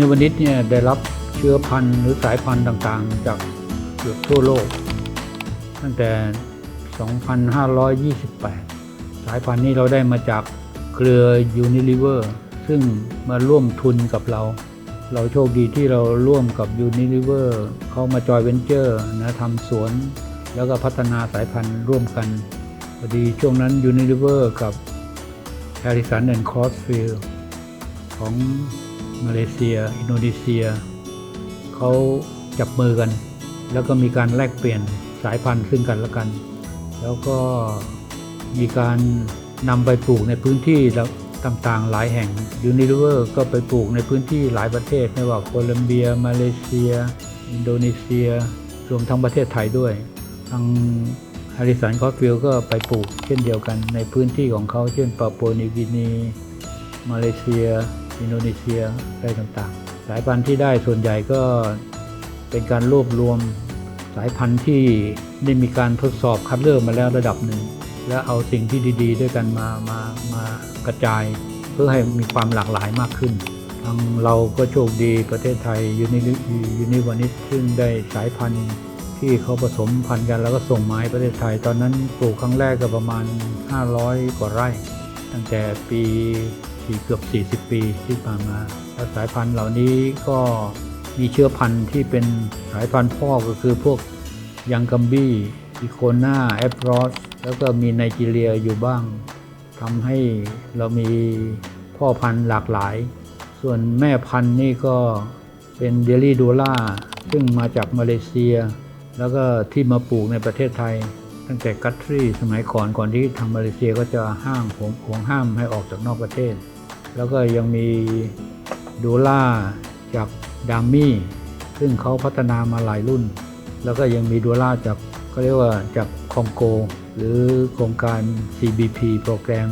นิวนิดเนี่ยได้รับเชื้อพันธุ์หรือสายพันธุ์ต่างๆ จากเกือบทั่วโลก ตั้งแต่ 2528 สายพันธุ์นี้เราได้มาจากเครือ Unilever ซึ่งมาร่วมทุนกับเรา เราโชคดีที่เราร่วมกับ Unilever เขามาจอยเวนเจอร์นะทำสวน แล้วก็พัฒนาสายพันธุ์ร่วมกันพอดีช่วงนั้น Unilever กับ Harrison and Crossfield ของ มาเลเซีย อินโดนีเซียเขาจับมือกัน แล้วก็มีการแลกเปลี่ยนสายพันธุ์ซึ่งกันและกัน แล้วก็มีการนำไปปลูกในพื้นที่ต่างๆหลายแห่งยูนิเวอร์ก็ไปปลูกในพื้นที่หลายประเทศไม่ว่าโคลัมเบีย มาเลเซีย อินโดนีเซีย รวมทั้งประเทศไทยด้วย ทางฮาริสันคอฟฟิลก็ไปปลูกเช่นเดียวกันในพื้นที่ของเขาเช่นปาปัวนิวกินี มาเลเซีย อินโดนีเซียอะไรต่างๆ สายพันธุ์ที่ได้ส่วนใหญ่ก็เป็นการรวบรวมสายพันธุ์ที่ได้มีการทดสอบคัดเลือกมาแล้วระดับหนึ่ง แล้วเอาสิ่งที่ดี ๆ ด้วยกันมามามากระจาย เพื่อให้มีความหลากหลายมากขึ้นทางเราก็โชคดีประเทศไทยยูนิยูนิวานิชซึ่งได้สายพันธุ์ที่เขาผสมพันธุ์กันแล้วก็ส่งมาให้ประเทศไทย ตอนนั้นปลูกครั้งแรกก็ประมาณ 500 กว่าไร่ ตั้งแต่ปีีเกือบ 40 ปีที่ผ่านมาแล้วสายพันธุ์เหล่านี้ก็มีเชื้อพันธุ์ที่เป็นสายพันธุ์พ่อก็คือพวกยังกัมบี้อีโคนาแอปรอสแล้วก็มีไนจีเรียอยู่บ้างทำให้เรามีพ่อพันธุ์หลากหลาย ส่วนแม่พันธุ์นี่ก็เป็นเดลี่ดูล่าซึ่งมาจากมาเลเซีย แล้วก็ที่มาปลูกในประเทศไทย ตั้งแต่กัตทรีสมัยก่อนก่อนที่ทางมาเลเซียก็จะห้ามผมหวงห้ามให้ออกจากนอกประเทศ แล้วก็ยังมีดูล่าจากดามี่ ซึ่งเขาพัฒนามาหลายรุ่น แล้วก็ยังมีดูล่าจากก็เรียกว่าจากคองโก หรือโครงการ CBP โปรแกรม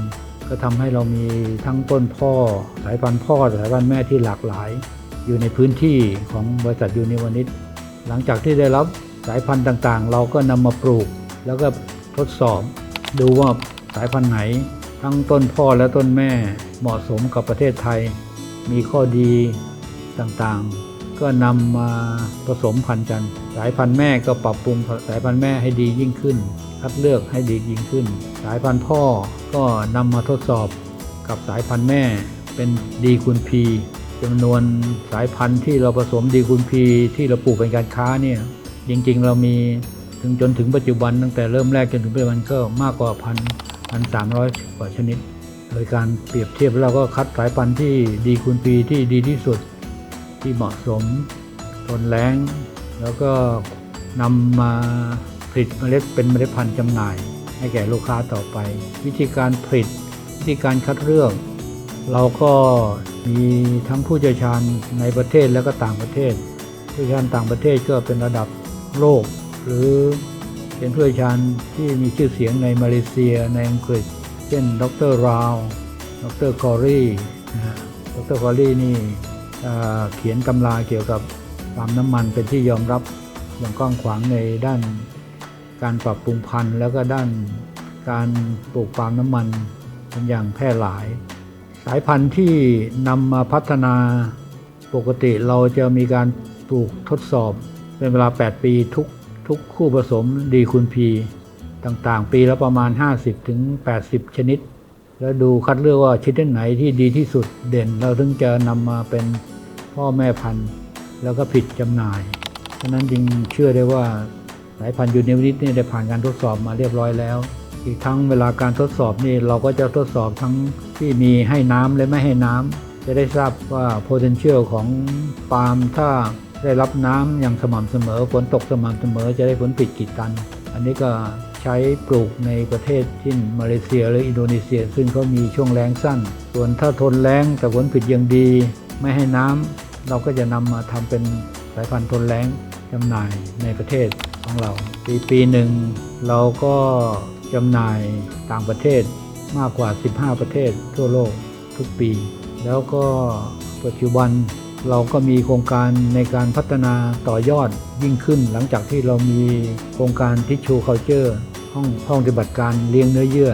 ก็ทำให้เรามีทั้งต้นพ่อ สายพันธุ์พ่อ สายพันธุ์แม่ที่หลากหลาย อยู่ในพื้นที่ของบริษัทยูนิวานิชหลังจากที่ได้รับสายพันธุ์ต่างๆ เราก็นำมาปลูก แล้วก็ทดสอบดูว่าสายพันธุ์ไหน ทั้งต้นพ่อและต้นแม่ เหมาะสมกับประเทศไทย มีข้อดีต่างๆ ก็นำมาผสมพันธุ์กัน สายพันธุ์แม่ก็ปรับปรุงสายพันธุ์แม่ให้ดียิ่งขึ้น คัดเลือกให้ดียิ่งขึ้น สายพันธุ์พ่อก็นำมาทดสอบกับสายพันธุ์แม่เป็นดีคูณพีจำนวนสายพันธุ์ที่เราผสมดีคูณพีที่เราปลูกเป็นการค้าเนี่ยจริงๆ เรามีถึงจนถึงปัจจุบันตั้งแต่เริ่มแรกจนถึงปัจจุบันก็มากกว่าพันพันสามร้อยกว่าชนิด โดยการเปรียบเทียบแล้วเราก็คัดสายพันธุ์ที่ดีคูณปีที่ดีที่สุดที่เหมาะสมทนแรงแล้วก็นำมาผลิตเมล็ดเป็นเมล็ดพันธุ์จำหน่าย ให้แก่ลูกค้าต่อไป วิธีการผลิตวิธีการคัดเลือกเราก็มีทั้งผู้เชี่ยวชาญในประเทศและก็ต่างประเทศ ผู้เชี่ยวชาญต่างประเทศก็เป็นระดับโลก หรือเป็นผู้เชี่ยวชาญที่มีชื่อเสียงในมาเลเซียในอังกฤษ เช่นดรราวดรกอรี่ดรกอรี่นี่เอ่เขียนตำราเกี่ยวกับปาล์มน้ำมันเป็นที่ยอมรับอย่างกว้างขวางในด้านการปรับปรุงพันธุ์ แล้วก็ด้านการปลูกปาล์มน้ำมันเป็นอย่างแพร่หลาย สายพันธุ์ที่นำมาพัฒนาปกติเราจะมีการปลูกทดสอบเป็นเวลา 8 ปีทุกทุกคู่ผสมดีคูณพี ต่างๆ ปีละประมาณ50ถึง80 ชนิด แล้วดูคัดเลือกว่าชนิดไหนที่ดีที่สุดเด่น เราถึงจะนำมาเป็นพ่อแม่พันธุ์ แล้วก็ผิดจำหน่ายฉะนั้นจึงเชื่อได้ว่าสายพันธุ์ยูนิวนิตนี่ได้ผ่านการทดสอบมาเรียบร้อยแล้ว อีกทั้งเวลาการทดสอบนี่เราก็จะทดสอบทั้งที่มีให้น้ำและไม่ให้น้ำจะได้ทราบว่า potential ของปาล์มถ้าได้รับน้ำอย่างสม่ำเสมอฝนตกสม่ำเสมอจะได้ผลผลิตกี่ตัน อันนี้ก็ ใช้ปลูกในประเทศเช่นมาเลเซียหรืออินโดนีเซีย ซึ่งเขามีช่วงแล้งสั้น ส่วนถ้าทนแล้งแต่ผลผลิตยังดี ไม่ให้น้ำเราก็จะนำมาทำเป็นสายพันธุ์ทนแล้งจำหน่ายในประเทศของเรา ปีปีหนึ่งเราก็จำหน่ายต่างประเทศมากกว่า 15 ประเทศทั่วโลกทุกปี แล้วก็ปัจจุบันเราก็มีโครงการในการพัฒนาต่อยอดยิ่งขึ้น หลังจากที่เรามีโครงการทิชชูเคาเจอร์ ห้องห้องปฏิบัติการเลี้ยงเนื้อเยื่อ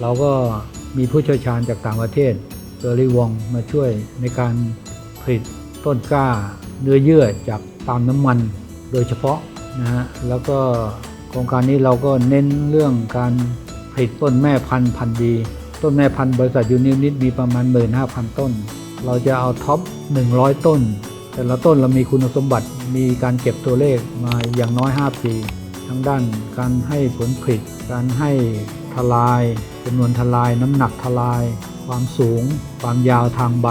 เราก็มีผู้เชี่ยวชาญจากต่างประเทศเกอรี่วองมาช่วยในการผลิตต้นกล้าเนื้อเยื่อจากปามน้ำมันโดยเฉพาะนะฮะแล้วก็โครงการนี้เราก็เน้นเรื่องการผลิตต้นแม่พันธุ์พันธุ์ดี ต้นแม่พันธุ์บริษัทยูนิวนิดมีประมาณ 15,000 ต้น เราจะเอาท็อป 100 ต้น แต่ละต้นเรามีคุณสมบัติมีการเก็บตัวเลขมาอย่างน้อย 5 ปี ทั้งด้านการให้ผลผลิต การให้ทลายจำนวนทลายน้ำหนักทลาย ความสูง ความยาวทางใบ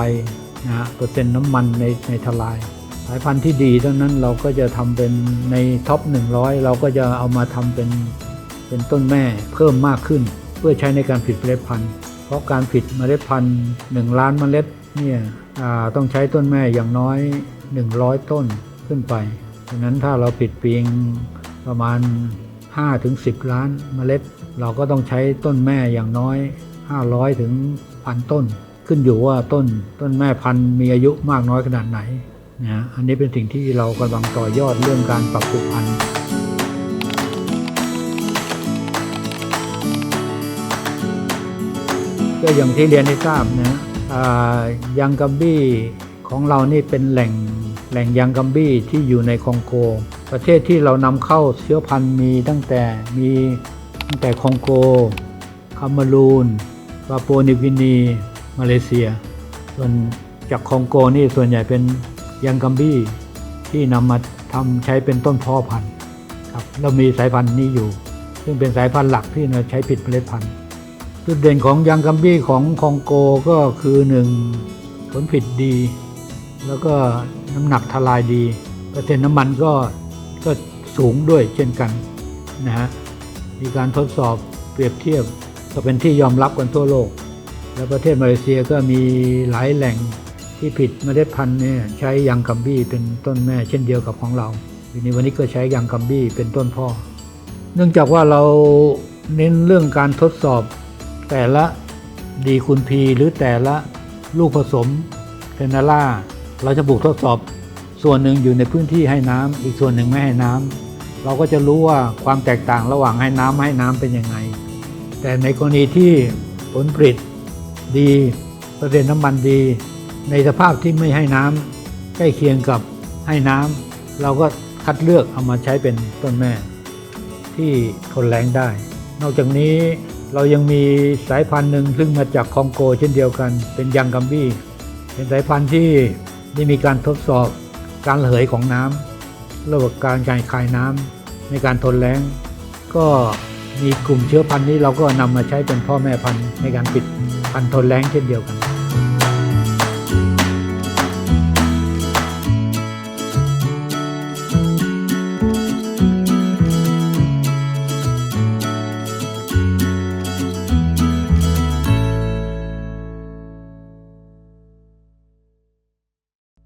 นะฮะเปอร์เซ็นต์น้ำมันในในทลาย สายพันธุ์ที่ดีเท่านั้นเราก็จะทำเป็นในท็อป 100 เราก็จะเอามาทำเป็นเป็นต้นแม่เพิ่มมากขึ้น เพื่อใช้ในการผลิตเมล็ดพันธุ์ เพราะการผลิตเมล็ดพันธุ์1ล้านเมล็ดเนี่ยอ่าต้องใช้ต้นแม่อย่างน้อย 100 ต้นขึ้นไปดังนั้นถ้าเราผลิตเพียง ประมาณ 5-10ล้านเมล็ด เราก็ต้องใช้ต้นแม่อย่างน้อย 500ถึงพันต้น ขึ้นอยู่ว่าต้นต้นแม่พันธุ์มีอายุมากน้อยขนาดไหนนะฮะอันนี้เป็นสิ่งที่เรากำลังต่อยอดเรื่องการปรับปรุงพันธุ์ก็อย่างที่เรียนให้ทราบนะอ่างกัมบี้ของเรานี่เป็นแหล่งแหล่งยังกัมบี้ที่อยู่ในคองโก ประเทศที่เรานำเข้าเชื้อพันธุ์มีตั้งแต่มีตั้งแต่คองโกคามารูนปาปัวนิวกินี มาเลเซีย ส่วนจากคองโกนี่ส่วนใหญ่เป็นยังกัมบี้ที่นำมาทำใช้เป็นต้นพ่อพันธุ์ครับเรามีสายพันธุ์นี้อยู่ ซึ่งเป็นสายพันธุ์หลักที่เราใช้ผลิดเมล็ดพันธุ์จุดเด่นของยังกัมบี้ของคองโกก็คือหนึ่งผลผลิตดี แล้วก็น้ำหนักทลายดีเปอร์เซ็นต์น้ำมันก็ ก็สูงด้วยเช่นกันนะฮะมีการทดสอบเปรียบเทียบก็เป็นที่ยอมรับกันทั่วโลก และประเทศมาเลเซียก็มีหลายแหล่งที่ผิดเมล็ดพันธุ์เนี่ยใช้ยังกัมบี้เป็นต้นแม่เช่นเดียวกับของเราทีนี้วันนี้ก็ใช้ยังกัมบี้เป็นต้นพ่อ เนื่องจากว่าเราเน้นเรื่องการทดสอบแต่ละดีคูณพีหรือแต่ละลูกผสมเทนาล่า เราจะปลูกทดสอบ ส่วนหนึ่งอยู่ในพื้นที่ให้น้ำอีกส่วนหนึ่งไม่ให้น้ำเราก็จะรู้ว่าความแตกต่างระหว่างให้น้ำไม่ให้น้ำเป็นยังไง แต่ในกรณีที่ผลผลิตดีเปอร์เซ็นต์น้ำมันดี ในสภาพที่ไม่ให้น้ำใกล้เคียงกับให้น้ำเราก็คัดเลือกเอามาใช้เป็นต้นแม่ ที่ทนแรงได้ นอกจากนี้เรายังมีสายพันธุ์หนึ่งซึ่งมาจากคองโกเช่นเดียวกัน เป็นยังกัมบี้ เป็นสายพันธุ์ที่ได้มีการทดสอบ การระเหยของน้ำระบบการการคายน้ำในการทนแรงก็มีกลุ่มเชื้อพันธุ์นี้เราก็นำมาใช้เป็นพ่อแม่พันธุ์ในการปิดพันธุ์ทนแรงเช่นเดียวกัน